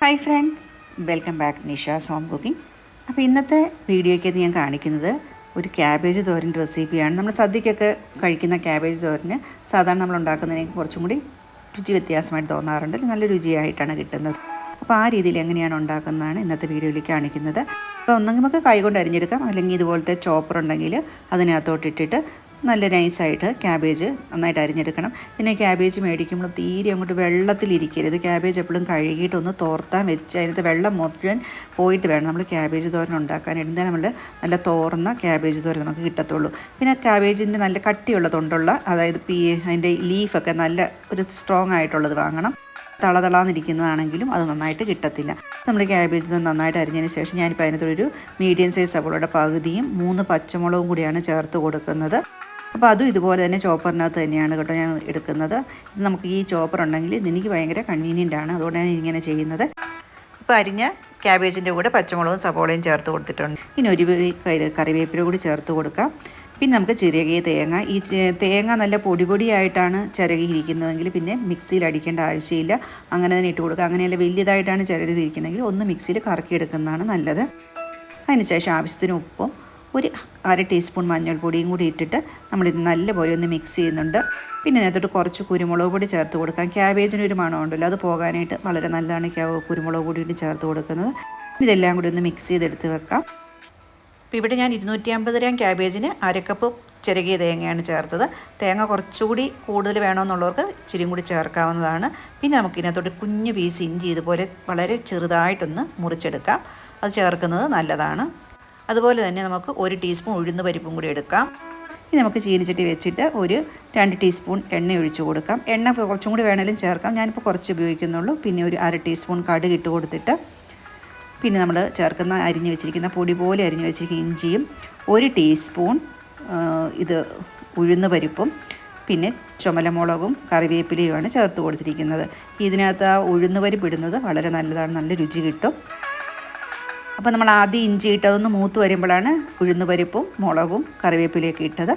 Hi friends welcome back Nisha's home cooking അപ്പോൾ ഇന്നത്തെ വീഡിയോയ്ക്കകത്ത് ഞാൻ കാണിക്കുന്നത് ഒരു ക്യാബേജ് തോരൻ റെസിപ്പിയാണ് നമ്മൾ സദ്യക്കൊക്കെ കഴിക്കുന്ന ക്യാബേജ് തോരന് സാധാരണ നമ്മൾ ഉണ്ടാക്കുന്നതിന് കുറച്ചും കൂടി രുചി വ്യത്യാസമായിട്ട് തോന്നാറുണ്ട്. നല്ല രുചിയായിട്ടാണ് കിട്ടുന്നത്. അപ്പോൾ ആ രീതിയിൽ എങ്ങനെയാണ് ഉണ്ടാക്കുന്നതാണ് ഇന്നത്തെ വീഡിയോയിൽ കാണിക്കുന്നത്. അപ്പോൾ ഒന്നെങ്കിൽ നമുക്ക് കൈകൊണ്ട് അരിഞ്ഞെടുക്കാം. അല്ലെങ്കിൽ ഇതുപോലത്തെ ചോപ്പർ ഉണ്ടെങ്കിൽ അതിനകത്തോട്ടിട്ടിട്ട് നല്ല നൈസായിട്ട് ക്യാബേജ് നന്നായിട്ട് അരിഞ്ഞെടുക്കണം. പിന്നെ ക്യാബേജ് മേടിക്കുമ്പോൾ തീരെ അങ്ങോട്ട് വെള്ളത്തിലിരിക്കരുത്. ക്യാബേജ് എപ്പോഴും കഴുകിയിട്ടൊന്ന് തോർത്താൻ വെച്ച് അതിനകത്ത് വെള്ളം മുഴുവൻ പോയിട്ട് വേണം. നമ്മൾ ക്യാബേജ് തോരൻ ഉണ്ടാക്കാൻ എന്താ നമ്മൾ നല്ല തോർന്ന ക്യാബേജ് തോരൻ നമുക്ക് കിട്ടത്തുള്ളൂ. പിന്നെ ക്യാബേജിന്റെ നല്ല കട്ടിയുള്ള തൊണ്ടുള്ള അതായത് പീ അതിന്റെ ലീഫൊക്കെ നല്ല ഒരു സ്ട്രോങ് ആയിട്ടുള്ളത് വാങ്ങണം. തളതളാന്നിരിക്കുന്നതാണെങ്കിലും അത് നന്നായിട്ട് കിട്ടത്തില്ല. നമ്മൾ ക്യാബേജ് നന്നായിട്ട് അരിഞ്ഞതിന് ശേഷം ഞാനിപ്പോൾ അതിനകത്തൊരു മീഡിയം സൈസ് സവോളയുടെ പകുതിയും മൂന്ന് പച്ചമുളകും കൂടിയാണ് ചേർത്ത് കൊടുക്കുന്നത്. അപ്പോൾ അതും ഇതുപോലെ തന്നെ ചോപ്പറിനകത്ത് തന്നെയാണ് കേട്ടോ ഞാൻ എടുക്കുന്നത്. നമുക്ക് ഈ ചോപ്പർ ഉണ്ടെങ്കിൽ എനിക്ക് ഭയങ്കര കൺവീനിയന്റ് ആണ്. അതുകൊണ്ടാണ് ഇങ്ങനെ ചെയ്യുന്നത്. ഇപ്പോൾ അരിഞ്ഞ ക്യാബേജിന്റെ കൂടെ പച്ചമുളകും സബോളയും ചേർത്ത് കൊടുത്തിട്ടുണ്ട്. ഇനി ഒരു കറിവേപ്പില കൂടി ചേർത്ത് കൊടുക്കാം. പിന്നെ നമുക്ക് ചിരകിയ തേങ്ങ. ഈ തേങ്ങ നല്ല പൊടി പൊടിയായിട്ടാണ് ചിരകിയിരിക്കുന്നതെങ്കിൽ പിന്നെ മിക്സിയിൽ അടിക്കേണ്ട ആവശ്യമില്ല. അങ്ങനെ തന്നെ ഇട്ട് കൊടുക്കുക. അങ്ങനെയല്ല വലിയതായിട്ടാണ് ചിരകിയിരിക്കുന്നതെങ്കിൽ ഒന്ന് മിക്സിയിൽ കറക്കിയെടുക്കുന്നതാണ് നല്ലത്. അതിനുശേഷം ആവശ്യത്തിന് ഉപ്പും ഒരു അര ടീസ്പൂൺ മഞ്ഞൾപ്പൊടിയും കൂടി ഇട്ടിട്ട് നമ്മളിത് നല്ലപോലെ ഒന്ന് മിക്സ് ചെയ്യുന്നുണ്ട്. പിന്നെ അതിനകത്തോട്ട് കുറച്ച് കുരുമുളക് പൊടി ചേർത്ത് കൊടുക്കാം. ക്യാബേജിന് ഒരു മണമുണ്ടല്ലോ. അത് പോകാനായിട്ട് വളരെ നല്ലതാണ് കുരുമുളക് പൊടി ചേർത്ത് കൊടുക്കുന്നത്. ഇതെല്ലാം കൂടി ഒന്ന് മിക്സ് ചെയ്തെടുത്ത് വെക്കാം. അപ്പോൾ ഇവിടെ ഞാൻ ഇരുന്നൂറ്റി അമ്പത് ഗ്രാം ക്യാബേജിന് അരക്കപ്പ് ചിരകിയ തേങ്ങയാണ് ചേർത്തത്. തേങ്ങ കുറച്ചുകൂടി കൂടുതൽ വേണമെന്നുള്ളവർക്ക് ഇച്ചിരിയും കൂടി ചേർക്കാവുന്നതാണ്. പിന്നെ നമുക്ക് ഇതിനകത്തോട്ട് കുഞ്ഞു പീസ് ഇഞ്ചി ഇതുപോലെ വളരെ ചെറുതായിട്ടൊന്ന് മുറിച്ചെടുക്കാം. അത് ചേർക്കുന്നത് നല്ലതാണ്. അതുപോലെ തന്നെ നമുക്ക് ഒരു ടീസ്പൂൺ ഉഴുന്ന് പരിപ്പും കൂടി എടുക്കാം. ഇനി നമുക്ക് ചീനിച്ചട്ടി വെച്ചിട്ട് ഒരു രണ്ട് ടീസ്പൂൺ എണ്ണ ഒഴിച്ചു കൊടുക്കാം. എണ്ണ കുറച്ചും കൂടി വേണമെങ്കിലും ചേർക്കാം. ഞാനിപ്പോൾ കുറച്ച് ഉപയോഗിക്കുന്നുള്ളൂ. പിന്നെ ഒരു അര ടീസ്പൂൺ കടുക് ഇട്ട് കൊടുത്തിട്ട് പിന്നെ നമ്മൾ ചേർക്കുന്ന അരിഞ്ഞു വെച്ചിരിക്കുന്ന പൊടി പോലെ അരിഞ്ഞു വെച്ചിരിക്കുന്ന ഇഞ്ചിയും ഒരു ടീസ്പൂൺ ഇത് ഉഴുന്ന് പരിപ്പും പിന്നെ ചുമലമുളകും കറിവേപ്പിലയുമാണ് ചേർത്ത് കൊടുത്തിരിക്കുന്നത്. ഇതിനകത്ത് ആ ഉഴുന്ന് പരിപ്പ് ഇടുന്നത് വളരെ നല്ലതാണ് നല്ല രുചി കിട്ടും. അപ്പോൾ നമ്മൾ ആദ്യം ഇഞ്ചി ഇട്ടതൊന്ന് മൂത്ത് വരുമ്പോഴാണ് ഉഴുന്ന് പരിപ്പും മുളകും കറിവേപ്പിലയൊക്കെ ഇട്ടത്.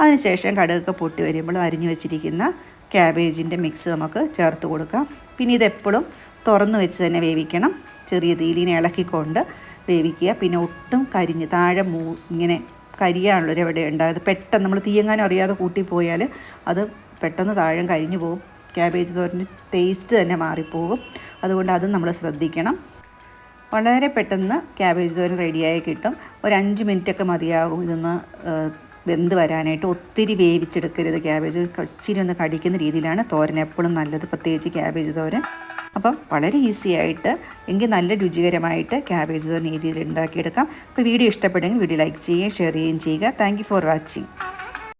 അതിനുശേഷം കടുകൊക്കെ പൊട്ടി വരുമ്പോൾ അരിഞ്ഞു വെച്ചിരിക്കുന്ന ക്യാബേജിന്റെ മിക്സ് നമുക്ക് ചേർത്ത് കൊടുക്കാം. പിന്നെ ഇതെപ്പോഴും തുറന്ന് വെച്ച് തന്നെ വേവിക്കണം. ചെറിയ തീലിനെ ഇളക്കിക്കൊണ്ട് വേവിക്കുക. പിന്നെ ഒട്ടും കരിഞ്ഞ് താഴെ മൂ ഇങ്ങനെ കരിയാണുള്ളൊരു എവിടെ ഉണ്ടായത്. പെട്ടെന്ന് നമ്മൾ തീയങ്ങാനും അറിയാതെ കൂട്ടിപ്പോയാൽ അത് പെട്ടെന്ന് താഴെ കരിഞ്ഞു പോകും. ക്യാബേജ് തോരന്റെ ടേസ്റ്റ് തന്നെ മാറിപ്പോകും. അതുകൊണ്ട് അതും നമ്മൾ ശ്രദ്ധിക്കണം. വളരെ പെട്ടെന്ന് ക്യാബേജ് തോരൻ റെഡിയായി കിട്ടും. ഒരു അഞ്ച് മിനിറ്റൊക്കെ മതിയാകും ഇതൊന്ന് വെന്ത് വരാനായിട്ട്. ഒത്തിരി വേവിച്ചെടുക്കരുത് ക്യാബേജ്. ഇച്ചിരി ഒന്ന് കടിക്കുന്ന രീതിയിലാണ് തോരൻ എപ്പോഴും നല്ലത്. പ്രത്യേകിച്ച് ക്യാബേജ് തോരൻ. അപ്പം വളരെ ഈസി ആയിട്ട് എങ്കിൽ നല്ല രുചികരമായിട്ട് ക്യാബേജ് തന്നെ രീതിയിൽ ഉണ്ടാക്കിയെടുക്കാം. അപ്പോൾ വീഡിയോ ഇഷ്ടപ്പെടുമെങ്കിൽ വീഡിയോ ലൈക്ക് ചെയ്യുകയും ഷെയർ ചെയ്യുകയും ചെയ്യുക. Thank for watching